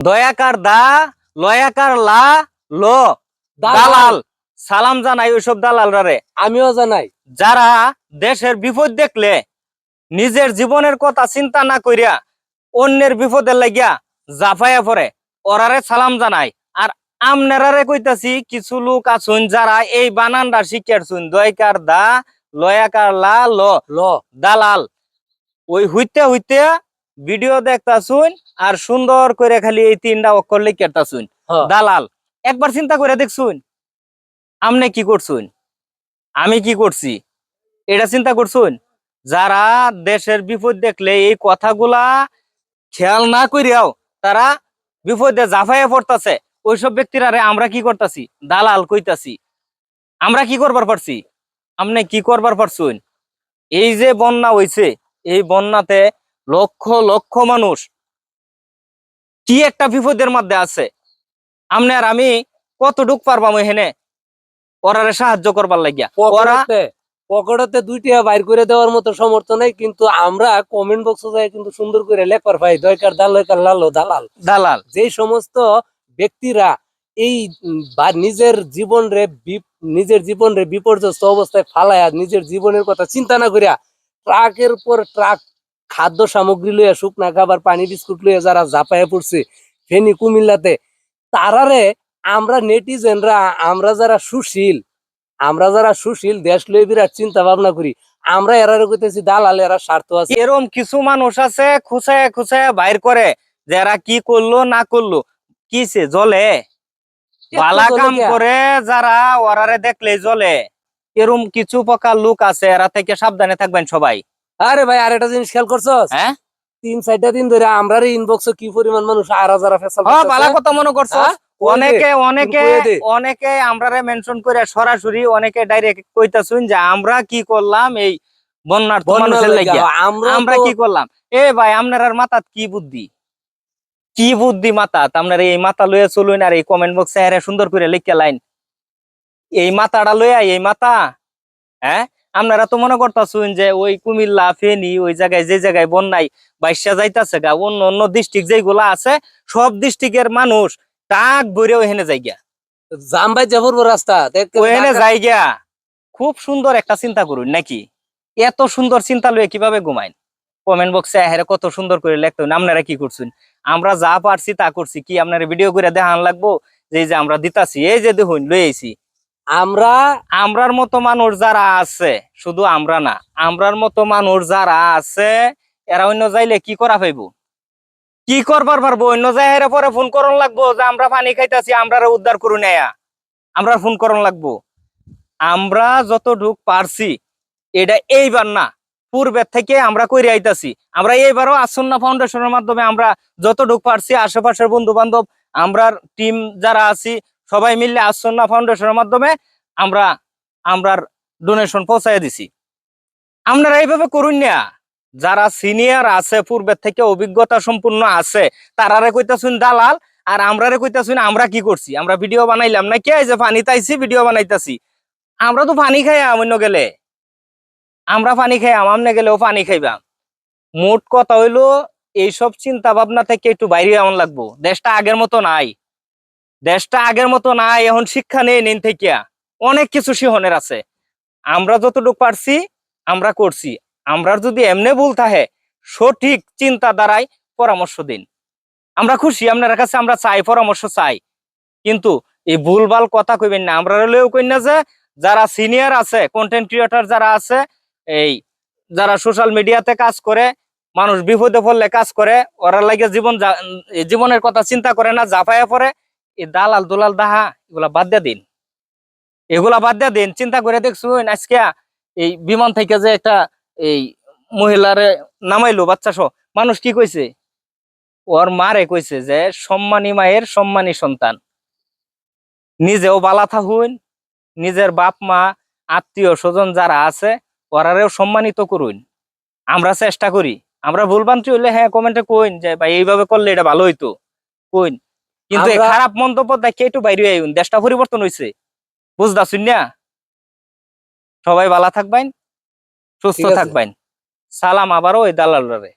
দয়াকার দা লয়াকার লা ল। দালাল। সালাম জানাই ওইসব দালালরা আমিও জানাই। যারা দেশের বিপদ দেখলে নিজের জীবনের কথা চিন্তা না করিয়া অন্যের বিপদের লাগিয়া জাফাইয়া পড়ে ওরারে সালাম জানাই। আর আমনেরারে কইতাছি কিছু লোক আছুন যারা এই বানানটা শিখিয়াছুন দয়কার দা লয়াকার লা ল। ল। দালাল। ওই হইতে হইতে ভিডিও দেখতাছুন আর সুন্দর করে খালি এই তিনটা অক্ষর লিখতাছুন হ্যাঁ। দালাল একবার চিন্তা করে দেখছুন আমনে কি করছুন? আমি কি করছি? এটা চিন্তা করছুন? যারা দেশের বিপদ দেখলে এই কথাগুলা খেয়াল না করিয়াও তারা বিপদে জাফাইয়া পড়তাছে। ওইসব ব্যক্তিরা আমরা কি করতাছি? দালাল কইতাছি। আমরা কি করবার পারছি? আমনে কি করবার পারছুন? এই যে বন্যা হইছে এই বন্যাতে লক্ষ লক্ষ মানুষ। কি একটা বিপদের মধ্যে আছে। আমনে আর আমি কতটুক পারবাম এখানে? ওরারে সাহায্য করবার লাগিয়া। ওরা পকেটতে দুইটা বাইর করে দেওয়ার মতো সমর্থ নাই কিন্তু আমরা কমেন্ট বক্সে যাই কিন্তু সুন্দর করে লেখার ভাই দয়কার দাল দয়কার লালো দালাল। দালাল। যে সমস্ত ব্যক্তিরা এই বা- নিজের জীবন রে নিজের জীবন রে বিপর্যস্ত অবস্থায় ফালায়া নিজের জীবনের কথা চিন্তা না করিয়া ট্রাকের পর ট্রাক খাদ্য সামগ্রী লইয়া শুকনা খাবার পানি বিস্কুট লইয়া যারা জাপায়া পড়ছে ফেনী কুমিল্লাতে তারারে আমরা নেটিজেনরা আমরা যারা সুশীল আমরা যারা সুশীল দেশ লই বিরাট চিন্তা ভাবনা করি। আমরা এরারে কইতেছি দালাল এরা স্বার্থ আছে। এরম কিছু মানুষ আছে খুঁচায় খুঁচায় বাইর করে যে এরা কি করল না করল কিসে জলে? বালা কাম করে যারা ওরারে দেখলে জলে। এরম কিছু প্রকার লোক আছে এরা থেকে সাবধানে থাকবেন সবাই। আরে ভাই আর একটা জিনিস খেয়াল করছ হ্যাঁ? তিন চারটা দিন ধরে আমরা ইনবক্সে কি পরিমাণ মানুষ আর যারা ফেসাল হ্যাঁ বালা কথা মনে করছ হ্যাঁ? অনেকে অনেকে। অনেকে আমরারে মেনশন করে সরাসরি অনেকে ডাইরেক্ট কইতাছুন যে আমরা কি করলাম এই বন্যার বন্যা মানুষের। লাগিয়া। আমরা আমরা কি করলাম? এ ভাই আপনার আর মাথাত কি বুদ্ধি? কি বুদ্ধি মাথাত? আপনার এই মাথা লইয়া চলুন আর এই কমেন্ট বক্সে সুন্দর করে লিখে লাইন। এই মাথাটা লইয়া এই মাথা হ্যাঁ? আপনারা তো মনে করতেছুন যে ওই কুমিল্লা ফেনী ওই জায়গায় যে জায়গায় বন্যায় বাইশা যাইতাছে গা অন্য অন্য ডিস্ট্রিক্ট যেগুলা আছে সব ডিস্ট্রিক্টের মানুষ টাক ভরে ওখানে যাই গিয়া জাম ভাই যাবর রাস্তা ওখানে যাই গিয়া খুব সুন্দর একটা চিন্তা করুন নাকি? এত সুন্দর চিন্তা লইয়া কীভাবে ঘুমাইন? কমেন্ট বক্সে হেরে কত সুন্দর করে লিখতে। আপনারা কি করছেন? আমরা যা পারছি তা করছি কি আপনারা ভিডিও করে দেখান লাগবো? যে যে আমরা দিতাছি এই যে দেখুন আইছি আমরা আমরার মতো মানুষ যারা আছে, শুধু আমরা না, আমরার মতো মানুষ যারা আছে, এরা অন্য যাইলে কি করা পাইব কি করবার পারব? অন্য জায়গায় পরে ফোন করন লাগবো যে আমরা পানি খাইতাছি আমরা উদ্ধার করুন এয়া আমরা ফোন করন লাগবো। আমরা যতটুক পারছি, এটা এইবার না, পূর্বের থেকে আমরা কইরে আইতাছি। আমরা এইবারও আসন্না ফাউন্ডেশনের মাধ্যমে আমরা যতটুক পারছি, আশেপাশের বন্ধু বান্ধব আমরা টিম যারা আছি সবাই মিলে আসন্না ফাউন্ডেশনের মাধ্যমে আমরা, আমরার ডোনেশন পৌঁছায় দিছি। আপনারা এইভাবে করুন না। যারা সিনিয়র আছে, পূর্বের থেকে অভিজ্ঞতা সম্পূর্ণ আছে, তারারে কইতাছুন দালাল, আর আমরারে কইতাছুন আমরা কি করছি? আমরা ভিডিও বানাইলাম না কে? যে পানি তাইছি ভিডিও বানাইতাছি। আমরা তো পানি খাই অন্য গেলে। আমরা পানি খাই আমনে গেলেও পানি খাইবাম মোট কথা হইল, এইসব চিন্তা ভাবনা থেকে একটু বাইরে এমন লাগবো। দেশটা আগের মতো নাই। দেশটা আগের মতো নাই, এখন শিক্ষা নেই নিন থেকে অনেক কিছু সিহনের আছে। আমরা যতটুকু পারছি, আমরা করছি। আমরা যদি এমনি ভুল থাকে, সঠিক চিন্তা দ্বারাই পরামর্শ দিন। আমরা খুশি, আপনার কাছে আমরা চাই, পরামর্শ চাই। কিন্তু এই ভুলভাল কথা কইবেন না। আমরা হলেও কই না যে, যারা সিনিয়র আছে কন্টেন্ট ক্রিয়েটার যারা আছে, এই যারা সোশ্যাল মিডিয়াতে কাজ করে, মানুষ বিপদে পড়লে কাজ করে, ওরা লাগে জীবন জীবনের কথা চিন্তা করে না জাফায়া পড়ে এই দালাল দুলাল দাহা, এগুলা বাদ দিয়ে দিন। এগুলা বাদ দিয়ে দিন, চিন্তা করে দেখছুন আজকে এই বিমান থেকে যে একটা এই মহিলারে নামাইলো, বাচ্চা সহ, মানুষ কি কইছে? ওর মারে কইছে যে, সম্মানী মায়ের সম্মানী সন্তান। নিজেও বালা থাকুন, নিজের বাপ মা, আত্মীয় স্বজন যারা আছে, ওরারেও সম্মানিত করুন। আমরা চেষ্টা করি। আমরা ভুলবান্তি হইলে হ্যাঁ কমেন্টে কইন যে, ভাই, এইভাবে করলে এটা ভালো হইতো। কইন। কিন্তু খারাপ মন্তব্য দেখে একটু বাইরে আইন দেশটা পরিবর্তন হয়েছে বুঝদা শুনিয়া সবাই ভালো থাকবেন সুস্থ থাকবেন। সালাম আবারও ওই দালালরে